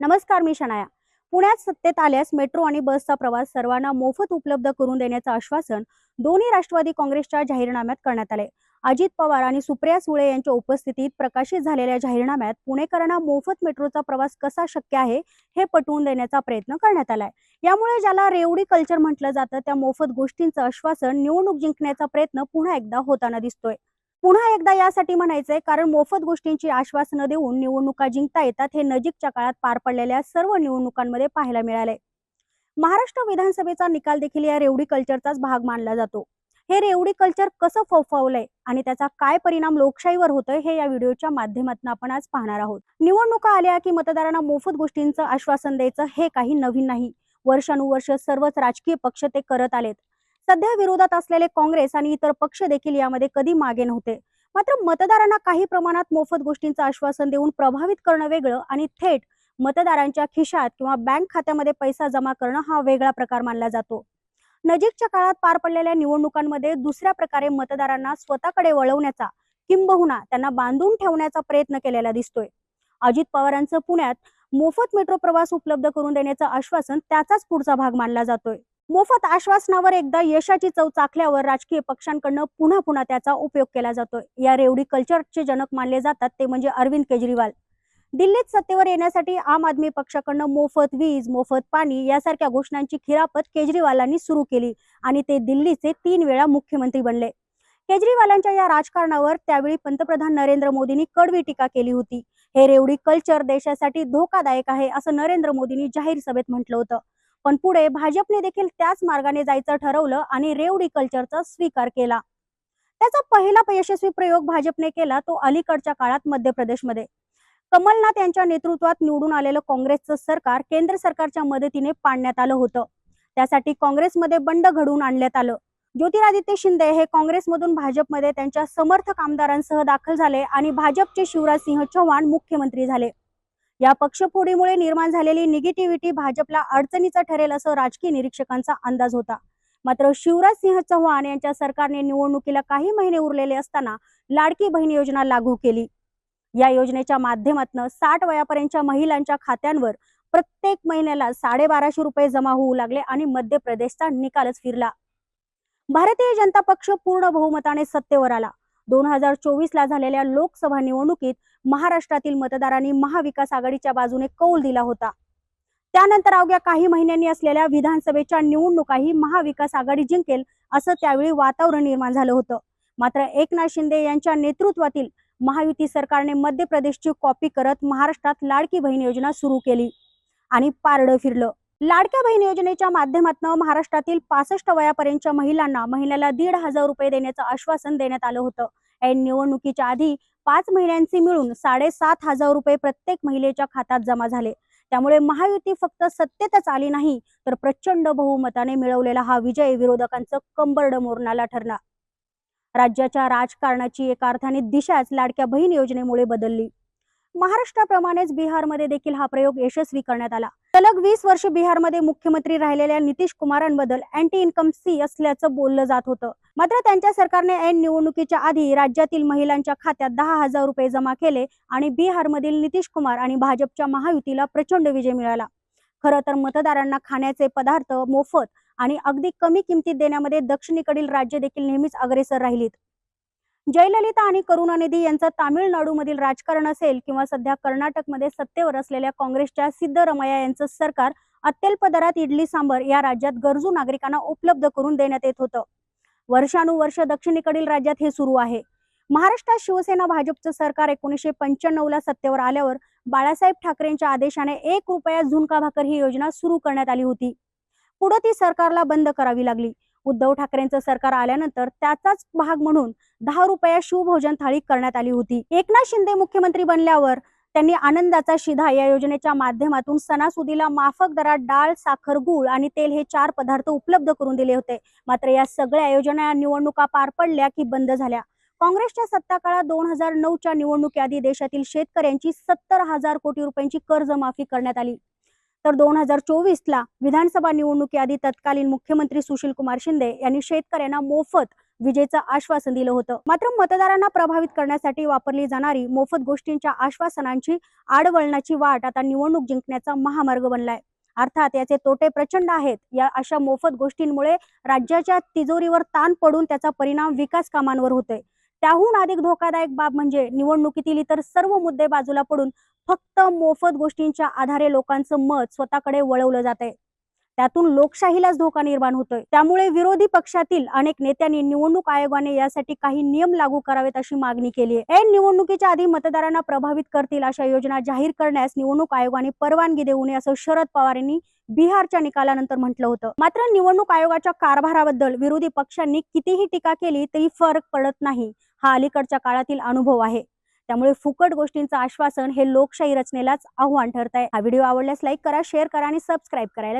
नमस्कार मी शनाया. पुण्यात सत्तेत आल्यास मेट्रो आणि बसचा प्रवास सर्वांना मोफत उपलब्ध करून देण्याचं आश्वासन दोन्ही राष्ट्रवादी काँग्रेसच्या जाहीरनाम्यात करण्यात आले. अजित पवार आणि सुप्रिया सुळे यांच्या उपस्थितीत प्रकाशित झालेल्या जाहीरनाम्यात पुणेकरांना मोफत मेट्रोचा प्रवास कसा शक्य आहे हे पटवून देण्याचा प्रयत्न करण्यात आलाय. यामुळे ज्याला रेवडी कल्चर म्हटलं जातं त्या मोफत गोष्टींचं आश्वासन निवडणूक जिंकण्याचा प्रयत्न पुन्हा एकदा होताना दिसतोय. पुन्हा एकदा यासाठी म्हणायचंय कारण मोफत गोष्टींची आश्वासनं देऊन निवडणुका जिंकता येतात हे नजीकच्या काळात पार पडलेल्या सर्व निवडणुकांमध्ये पाहायला मिळाले महाराष्ट्र विधानसभेचा निकाल देखील या रेवडी कल्चरचाच भाग मानला जातो. हे रेवडी कल्चर कसं फोफावलंय आणि त्याचा काय परिणाम लोकशाहीवर होतोय हे या व्हिडिओच्या माध्यमातून आपण आज पाहणार आहोत. निवडणुका आल्या की मतदारांना मोफत गोष्टींचं आश्वासन द्यायचं हे काही नवीन नाही. वर्षानुवर्ष सर्वच राजकीय पक्ष ते करत आलेत. सध्या विरोधात असलेले काँग्रेस आणि इतर पक्ष देखील यामध्ये कधी मागे नव्हते. मात्र मतदारांना काही प्रमाणात मोफत गोष्टींचं आश्वासन देऊन प्रभावित करणं वेगळं आणि थेट मतदारांच्या खिशात किंवा बँक खात्यामध्ये पैसा जमा करणं हा वेगळा प्रकार मानला जातो. नजीकच्या काळात पार पडलेल्या निवडणुकांमध्ये दुसऱ्या प्रकारे मतदारांना स्वतःकडे वळवण्याचा किंबहुना त्यांना बांधून ठेवण्याचा प्रयत्न केलेला दिसतोय. अजित पवारांचं पुण्यात मोफत मेट्रो प्रवास उपलब्ध करून देण्याचं आश्वासन त्याचाच पुढचा भाग मानला जातोय. मोफत आश्वासनावर एकदा यशाची चव चाखल्यावर राजकीय पक्षांकडनं पुन्हा पुन्हा त्याचा उपयोग केला जातो. या रेवडी कल्चरचे जनक मानले जातात ते म्हणजे अरविंद केजरीवाल. दिल्लीत सत्तेवर येण्यासाठी आम आदमी पक्षाकडनं मोफत वीज मोफत पाणी यासारख्या घोषणांची खिरापत केजरीवालांनी सुरू केली आणि ते दिल्लीचे तीन वेळा मुख्यमंत्री बनले. केजरीवालांच्या या राजकारणावर त्यावेळी पंतप्रधान नरेंद्र मोदींनी कडवी टीका केली होती. हे रेवडी कल्चर देशासाठी धोकादायक आहे असं नरेंद्र मोदींनी जाहीर सभेत म्हटलं होतं. पण पुढे भाजपने देखील त्याच मार्गाने जायचं ठरवलं आणि रेवडी कल्चरचा स्वीकार केला. त्याचा पहिला यशस्वी प्रयोग भाजपने केला तो अलीकडच्या काळात मध्य प्रदेशमध्ये. कमलनाथ यांच्या नेतृत्वात निवडून आलेलं काँग्रेसचं सरकार केंद्र सरकारच्या मदतीने पाडण्यात आलं होतं. त्यासाठी काँग्रेसमध्ये बंड घडवून आणण्यात आलं. ज्योतिरादित्य शिंदे हे काँग्रेसमधून भाजपमध्ये त्यांच्या समर्थक आमदारांसह दाखल झाले आणि भाजपचे शिवराज सिंह चौहान मुख्यमंत्री झाले. या पक्षफोडीमुळे निर्माण झालेली निगेटिव्हिटी भाजपला अडचणीचं ठरेल असं राजकीय निरीक्षकांचा अंदाज होता. मात्र शिवराज सिंह चौहान यांच्या सरकारने निवडणुकीला काही महिने उरलेले असताना लाडकी बहीण योजना लागू केली. या योजनेच्या माध्यमातून साठ वयापर्यंतच्या महिलांच्या खात्यांवर प्रत्येक महिन्याला साडेबाराशे रुपये जमा होऊ लागले आणि मध्य प्रदेशचा निकालच फिरला. भारतीय जनता पक्ष पूर्ण बहुमताने सत्तेवर आला. दोन हजार चोवीस ला झालेल्या लोकसभा निवडणुकीत महाराष्ट्रातील मतदारांनी महाविकास आघाडीच्या बाजूने कौल दिला होता. त्यानंतर अवघ्या काही महिन्यांनी असलेल्या विधानसभेच्या निवडणुकाही महाविकास आघाडी जिंकेल असं त्यावेळी वातावरण निर्माण झालं होतं. मात्र एकनाथ शिंदे यांच्या नेतृत्वातील महायुती सरकारने मध्य प्रदेशची कॉपी करत महाराष्ट्रात लाडकी बहीण योजना सुरू केली आणि पारडं फिरलं. लाडक्या बहीण योजनेच्या माध्यमातून महाराष्ट्रातील पासष्ट वयापर्यंतच्या महिलांना महिन्याला दीड हजार रुपये देण्याचं आश्वासन देण्यात आलं होतं. ऐन निवडणुकीच्या आधी पाच महिन्यांचे मिळून साडेसात हजार रुपये प्रत्येक महिलेच्या खात्यात जमा झाले. त्यामुळे महायुती फक्त सत्तेतच आली नाही तर प्रचंड बहुमताने मिळवलेला हा विजय विरोधकांचं कंबरड मोरणाला ठरला. राज्याच्या राजकारणाची एका अर्थाने दिशाच लाडक्या बहीण योजनेमुळे बदलली. महाराष्ट्राप्रमाणेच बिहारमध्ये देखील हा प्रयोग यशस्वी करण्यात आला. सलग वीस वर्ष बिहारमध्ये मुख्यमंत्री राहिलेल्या नितीश कुमारांबद्दल अँटी इन्कम सी असल्याचं बोललं जात होतं. मात्र त्यांच्या सरकारने ऐन निवडणुकीच्या आधी राज्यातील महिलांच्या खात्यात दहा हजार रुपये जमा केले आणि बिहारमधील नितीश कुमार आणि भाजपच्या महायुतीला प्रचंड विजय मिळाला. खरं तर मतदारांना खाण्याचे पदार्थ मोफत आणि अगदी कमी किमतीत देण्यामध्ये दक्षिणेकडील राज्य देखील नेहमीच अग्रेसर राहिलीत. जयललिता आणि करुणानिधी यांचा तामिळनाडूमधील राजकारण असेल किंवा सध्या कर्नाटकमध्ये सत्तेवर असलेल्या काँग्रेसच्या सिद्धरमया यांचं सरकार अत्यल्प दरात इडली सांबर या राज्यात गरजू नागरिकांना उपलब्ध करून देण्यात येत होतं. वर्षानुवर्ष दक्षिणेकडील राज्यात हे सुरू आहे. महाराष्ट्रात शिवसेना भाजपचं सरकार एकोणीसशे पंच्याण्णव ला सत्तेवर आल्यावर बाळासाहेब ठाकरेंच्या आदेशाने एक रुपयात झुणका भाकर ही योजना सुरू करण्यात आली होती. पुढे ती सरकारला बंद करावी लागली. उद्धव ठाकरेंचं सरकार आल्यानंतर त्याचाच भाग म्हणून दहा रुपया शिवभोजन थाळी करण्यात आली होती. एकनाथ शिंदे मुख्यमंत्री बनल्यावर त्यांनी आनंदाचा शिधा या योजनेच्या माध्यमातून सणासुदीला माफक दरात डाळ साखर गुळ आणि तेल हे चार पदार्थ उपलब्ध करून दिले होते. मात्र या सगळ्या योजना निवडणुका पार पडल्या की बंद झाल्या. काँग्रेसच्या सत्ता काळात दोन हजार नऊच्या निवडणुकीआधी देशातील शेतकऱ्यांची सत्तर हजार कोटी रुपयांची कर्जमाफी करण्यात आली. तर दोन हजार चोवीस ला विधानसभा निवडणुकीआधी तत्कालीन मुख्यमंत्री सुशील कुमार शिंदे यांनी शेतकऱ्यांना मोफत विजेचं आश्वासन दिलं होतं. मात्र मतदारांना प्रभावित करण्यासाठी वापरली जाणारी मोफत गोष्टींच्या आश्वासनांची आडवळणाची वाट आता निवडणूक जिंकण्याचा महामार्ग बनलाय. अर्थात याचे तोटे प्रचंड आहेत. या अशा मोफत गोष्टींमुळे राज्याच्या तिजोरीवर ताण पडून त्याचा परिणाम विकास कामांवर होतोय. त्याहून अधिक धोकादायक बाब म्हणजे निवडणुकीतील इतर सर्व मुद्दे बाजूला पडून फक्त मोफत गोष्टींच्या आधारे लोकांचं मत स्वतःकडे वळवलं जात आहे त्यातून लोकशाहीलाच धोका निर्माण होतोय. त्यामुळे विरोधी पक्षातील अनेक नेत्यांनी निवडणूक आयोगाने यासाठी काही नियम लागू करावेत अशी मागणी केली आहे. ऐन निवडणुकीच्या आधी मतदारांना प्रभावित करतील अशा योजना जाहीर करण्यास निवडणूक आयोगाने परवानगी देऊ नये असं शरद पवार यांनी बिहारच्या निकालानंतर म्हटलं होतं. मात्र निवडणूक आयोगाच्या कारभाराबद्दल विरोधी पक्षांनी कितीही टीका केली तरी फरक पडत नाही. हा अलीकडच्या काळातील अनुभव आहे. त्यामुळे फुकट गोष्टींचं आश्वासन हे लोकशाही रचनेलाच आव्हान ठरत आहे हा व्हिडिओ आवडल्यास लाईक करा शेअर करा आणि सबस्क्राईब करायला